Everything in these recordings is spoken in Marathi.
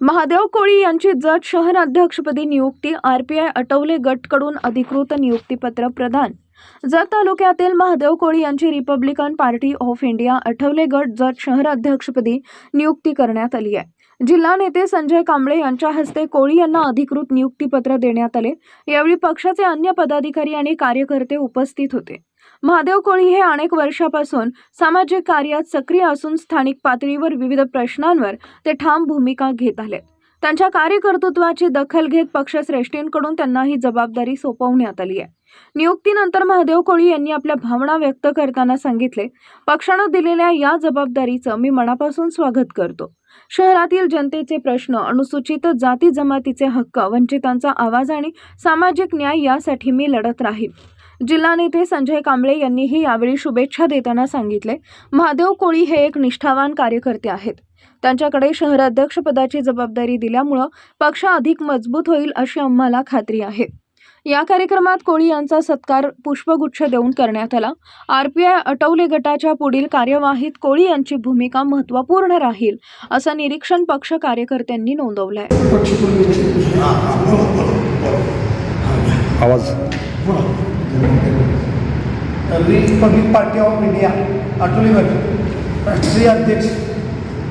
महादेव कोळी यांची जत शहर अध्यक्षपदी नियुक्ती आरपीआय अटवले गटकडून अधिकृत नियुक्तीपत्र प्रदान. जत तालुक्यातील महादेव कोळी यांची Republican party of India Athawale गट जत शहर अध्यक्षपदी नियुक्ती करण्यात आली आहे. जिल्हा नेते संजय कांबळे यांच्या हस्ते कोळी यांना अधिकृत नियुक्तीपत्र देण्यात आले. यावेळी पक्षाचे अन्य पदाधिकारी आणि कार्यकर्ते उपस्थित होते. महादेव कोळी हे अनेक वर्षापासून सामाजिक कार्यात सक्रिय असून स्थानिक पातळीवर विविध प्रश्नांवर ते ठाम भूमिका घेत आले त्यांच्या कार्यकर्तृत्वाची दखल घेत पक्षश्रेष्ठींकडून त्यांना ही जबाबदारी सोपवण्यात आली आहे. नियुक्तीनंतर महादेव कोळी यांनी आपल्या भावना व्यक्त करताना सांगितले पक्षानं दिलेल्या या जबाबदारीचं मी मनापासून स्वागत करतो. शहरातील जनतेचे प्रश्न अनुसूचित जाती जमातीचे हक्क वंचितांचा आवाज आणि सामाजिक न्याय यासाठी मी लढत राहील जिल्हा नेते संजय कांबळे यांनीही यावेळी शुभेच्छा देताना सांगितले. महादेव कोळी हे एक निष्ठावान कार्यकर्ते आहेत. त्यांच्याकडे शहराध्यक्षपदाची जबाबदारी दिल्यामुळं पक्ष अधिक मजबूत होईल अशी आम्हाला खात्री आहे. या कार्यक्रमात कोळी यांचा सत्कार पुष्पगुच्छ देऊन करण्यात आला. आरपीआय अटवले गटाच्या पुढील कार्यवाहीत कोळी यांची भूमिका महत्त्वपूर्ण राहील असं निरीक्षण पक्ष कार्यकर्त्यांनी नोंदवलं आहे आवाज. रिपब्लिक पार्टी ऑफ इंडिया अटोली राष्ट्रीय अध्यक्ष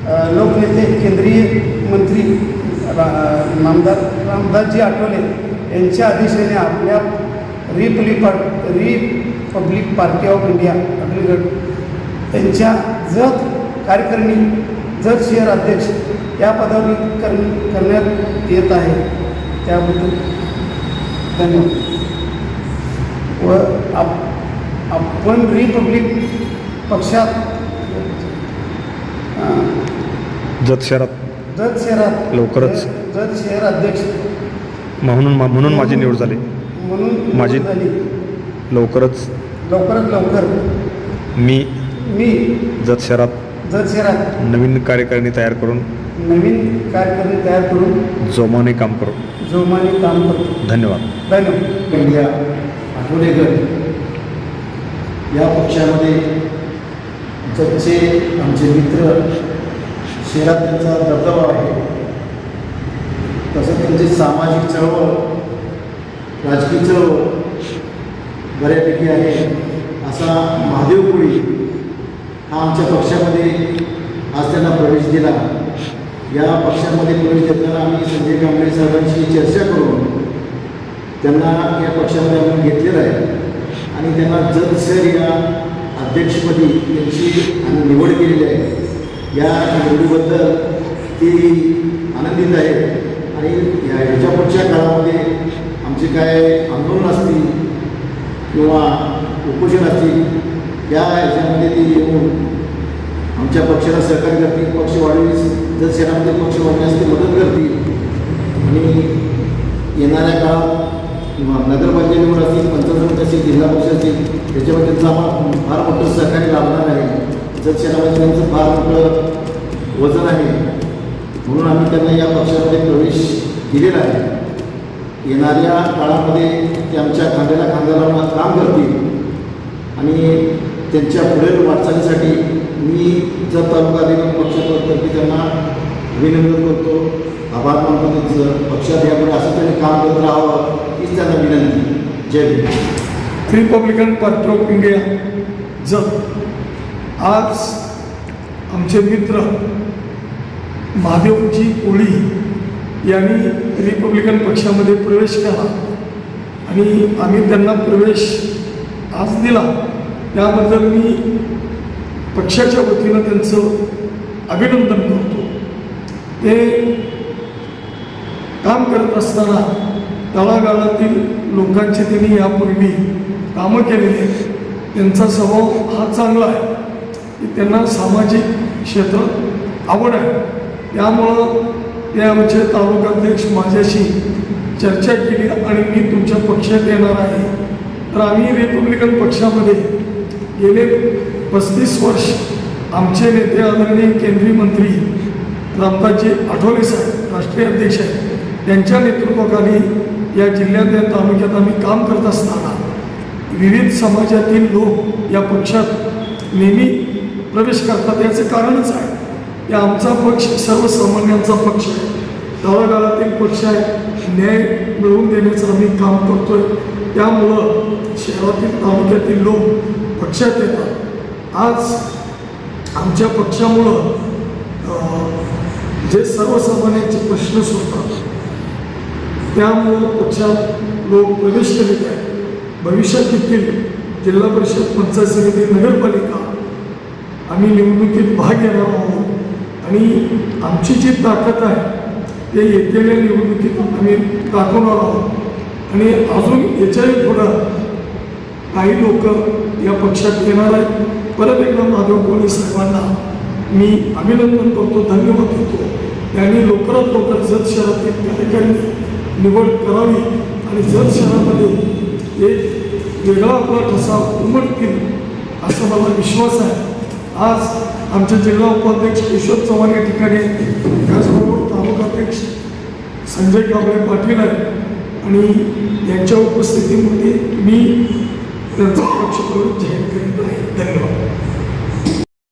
लोकनेते केंद्रीय मंत्री रा- नामदार रामदासजी आठवले यांच्या आदेशाने आपल्या Republic part Republic party of India अटलीगड त्यांच्या जत कार्यकारिणी जत शहर अध्यक्ष या पदावर कर करण्यात येत आहे. त्याबद्दल धन्यवाद. व आप आपण रिपब्लिक पक्षात अं, जत शहरात. जत शहरात. लवकरच. जत शहर अध्यक्ष. म्हणून म्हणून माझी निवड झाली. म्हणून माझी- झाली. लवकरच. लवकरात लवकर. मी मी जत शहरात जत शहरात. नवीन कार्यकारिणी तयार करून नवीन कार्यक्रम तयार करून जोमाने काम करू. जोमाने काम करतो धन्यवाद. धन्यवाद. इंडिया गट या पक्षामध्ये जगचे आमचे मित्र शहरात त्यांचा दबदबा आहे. तसंच त्यांची सामाजिक चळवळ राजकीय चळवळ बऱ्यापैकी आहे. असा महादेव कोळी हा आमच्या पक्षामध्ये आज त्यांना प्रवेश दिला. या पक्षामध्ये प्रवेश देताना आम्ही संजय कांबळे साहेबांशी चर्चा करून त्यांना या पक्षामध्ये आपण घेतलेलं आहे. आणि त्यांना जत सर या अध्यक्षपदी त्यांची आम्ही निवड केलेली आहे. या निवडीबद्दल ती आनंदित आहे. आणि या ह्याच्या पुढच्या काळामध्ये आमचे काय आंदोलन असतील किंवा उपोषण असतील या ह्याच्यामध्ये ते येऊन आमच्या पक्षाला सहकार्य करतील पक्ष वाढवीस जर शहरामध्ये पक्ष वाढण्यास ते मदत करतील. आणि येणाऱ्या काळात किंवा नगरपालिका असतील पंचायत असेल जिल्हा परिषद असतील त्याच्यामध्ये त्यांचं आम्हाला फार मोठं सहकार्य लाभणार आहे. जर शहरामध्ये त्यांचं फार मोठं वजन आहे म्हणून आम्ही त्यांना या पक्षामध्ये प्रवेश दिलेला आहे. येणाऱ्या काळामध्ये ते आमच्या खांद्याला खांद्याला काम करतील. आणि त्यांच्या पुढील वाटचालीसाठी मी जर तालुका अधिकारी पक्षातर्फे त्यांना अभिनंदन करतो. आभार मानतो त्यांचं. पक्षात यापुढे असं त्यांनी काम करत राहावं हीच त्यांना विनंती. जय Bhim. Republican party of India. जर आज आमचे मित्र महादेवजी कोळी यांनी रिपब्लिकन पक्षामध्ये प्रवेश केला. आणि आम्ही त्यांना प्रवेश आज दिला. त्याबद्दल मी पक्षाच्या वतीनं त्यांचं अभिनंदन करतो. ते काम करत असताना तळागाळातील लोकांची त्यांनी यापूर्वी कामं केलेली आहेत. त्यांचा स्वभाव हा चांगला आहे. की त्यांना सामाजिक क्षेत्र आवड आहे. त्यामुळं ते आमचे तालुकाध्यक्ष माझ्याशी चर्चा केली आणि मी तुमच्या पक्षात येणार आहे. तर आम्ही रिपब्लिकन पक्षामध्ये गेले पस्तीस वर्ष आमचे नेते आदरणीय केंद्रीय मंत्री रामदासजी आठवले साहेब राष्ट्रीय अध्यक्ष आहेत. त्यांच्या नेतृत्वाखाली या जिल्ह्यात या तालुक्यात आम्ही काम करत असताना विविध समाजातील लोक या पक्षात नेहमी प्रवेश करतात याचं कारणच आहे. की आमचा पक्ष सर्वसामान्यांचा पक्ष आहे. तळागाळातील पक्ष आहे. न्याय मिळवून देण्याचं आम्ही काम करतोय. त्यामुळं शहरातील तालुक्यातील लोक पक्षात येतात. आज आमच्या पक्षामुळं जे सर्वसामान्यांचे प्रश्न सुटतात त्यामुळं पक्षात लोक प्रवेश करीत आहेत. भविष्यात देखील जिल्हा परिषद पंचायत समिती नगरपालिका आम्ही निवडणुकीत भाग घेणार आहोत. आणि आमची जी ताकद आहे ते येतेल्या निवडणुकीत आम्ही दाखवणार आहोत. आणि अजून याच्याही पुढं काही लोक या पक्षात येणार आहेत. परत एकदा माधव कोळी साहेबांना मी अभिनंदन करतो धन्यवाद देतो. त्यांनी लवकरात लवकर जत शहरातील कार्यकारिणी निवड करावी आणि जत शहरामध्ये एक वेगळा आपला ठसा उमटतील असा मला विश्वास आहे. आज आमचे जिल्हा उपाध्यक्ष किशोर चव्हाण या ठिकाणी त्याचबरोबर तालुकाध्यक्ष संजय कांबळे पाटील आहेत. आणि यांच्या उपस्थितीमध्ये मी त्यांचा पक्ष करून जाहीर करीत आहे. धन्यवाद.